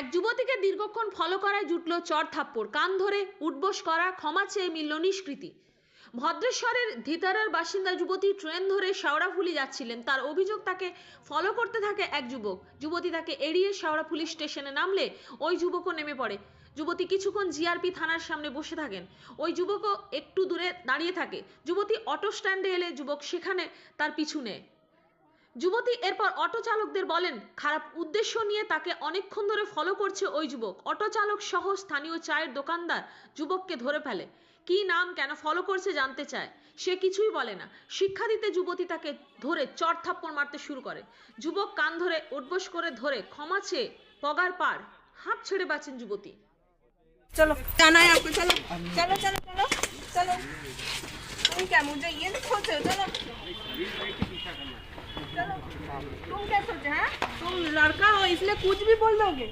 এক যুবতীকে দীর্ঘক্ষণ ফলো করায় জুটল চর থাপ্পড়। কান ধরে উঠবোস করা, ক্ষমা চেয়ে মিলল নিষ্কৃতি। ভদ্রেশ্বরের ধিতারার বাসিন্দা যুবতী ট্রেন ধরে শেওড়াফুলি যাচ্ছিলেন। তার অভিযোগ তাকে ফলো করতে থাকে এক যুবক। যুবতী তাকে এড়িয়ে শেওড়া পুলিশ স্টেশনে নামলে ওই যুবকও নেমে পড়ে। যুবতী কিছুক্ষণ জিআরপি থানার সামনে বসে থাকেন। ওই যুবকও একটু দূরে দাঁড়িয়ে থাকে। যুবতী অটো স্ট্যান্ডে এলে যুবক সেখানে তার পিছু নেয়। যুবতী এরপর অটো চালকদের বলেন খারাপ উদ্দেশ্য নিয়ে তাকে অনেকক্ষণ ধরে ফলো করছে ওই যুবক অটো চালক সহ স্থানীয় চায়ের দোকানদার যুবককে ধরে ফেলে কী নাম কেন ফলো করছে জানতে চায় সে কিছুই বলে না শিক্ষা দিতে যুবতী তাকে ধরে চর থাপ্পড় মারতে শুরু করে যুবক কান ধরে উঠবোস করে ধরে ক্ষমা চেয়ে পগার পার হাঁপ ছেড়ে বাঁচেন যুবতী चलो जाना है आपको चलो चलो चलो चलो चलो तुम क्या मुझे ये नहीं सोचे हो चलो चलो तुम क्या सोचे हैं? तुम लड़का हो इसलिए कुछ भी बोल दोगे।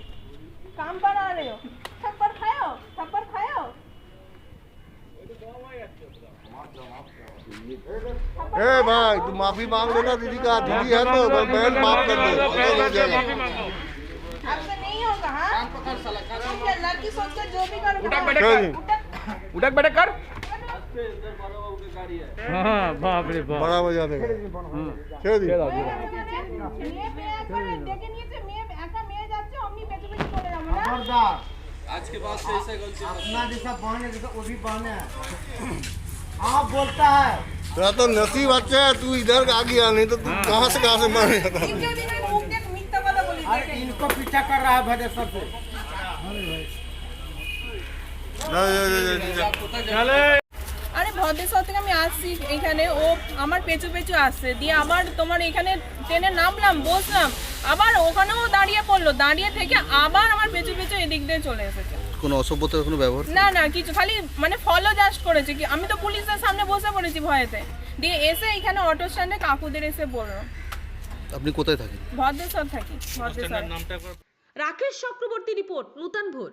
काम पर आ रहे हो। थप्पड़ हो? थप्पड़ हो? ए भाई तू माफ़ी मांग लेना दीदी का। दीदी है तो बहन माफ़ कर दे। तो हो आपसे नहीं होगा हाँ? तुम लड़की सोच कर जो भी करोगे उठक हाँ? बैठक कर। हाँ बाप रे बाप बड़ा मजा देगा ছেড়ে দিই মেয়ে মেয়ে একবারে ডেকে নিয়েছে মেয়ে একা মেয়ে যাচ্ছে অমনি পেছু পেছু চলে যাবো না अपना जैसा बहन है जैसा वो भी बहन है आप बोलता है तेरा तो नसीब अच्छा है तू इधर आ गया नहीं तो तू कहाँ से कहाँ से मारे जाता তিনটে দিনের মুখ দেখ মিথ্যা কথা বলি अरे इनको पीछा कर रहा है भदेश्वर से আরে ভদ্রেশ্বর থেকে আমি আসছি এখানে। ও আমার পেছু পেছু আসছে। দিয়ে আবার তোমার এখানে ট্রেনে নামলাম বসলাম। আবার ওখানেও দাঁড়িয়ে পড়ল। দাঁড়িয়ে থেকে আবার আমার পেছু পেছু এদিক দিয়ে চলে এসেছে। কোনো অসভ্যতার কোনো ব্যবহার? না না কিছু খালি মানে ফলো জাস্ট করেছে কি আমি তো পুলিশের সামনে বসে পড়েছি ভয়েতে। দিয়ে এসে এখানে অটো স্ট্যান্ডে কাকুদের এসে বলল। আপনি কোথায় থাকেন? ভদ্রেশ্বর থাকি ভদ্রেশ্বর। রাকেশ চক্রবর্তী রিপোর্ট নূতন ভোর।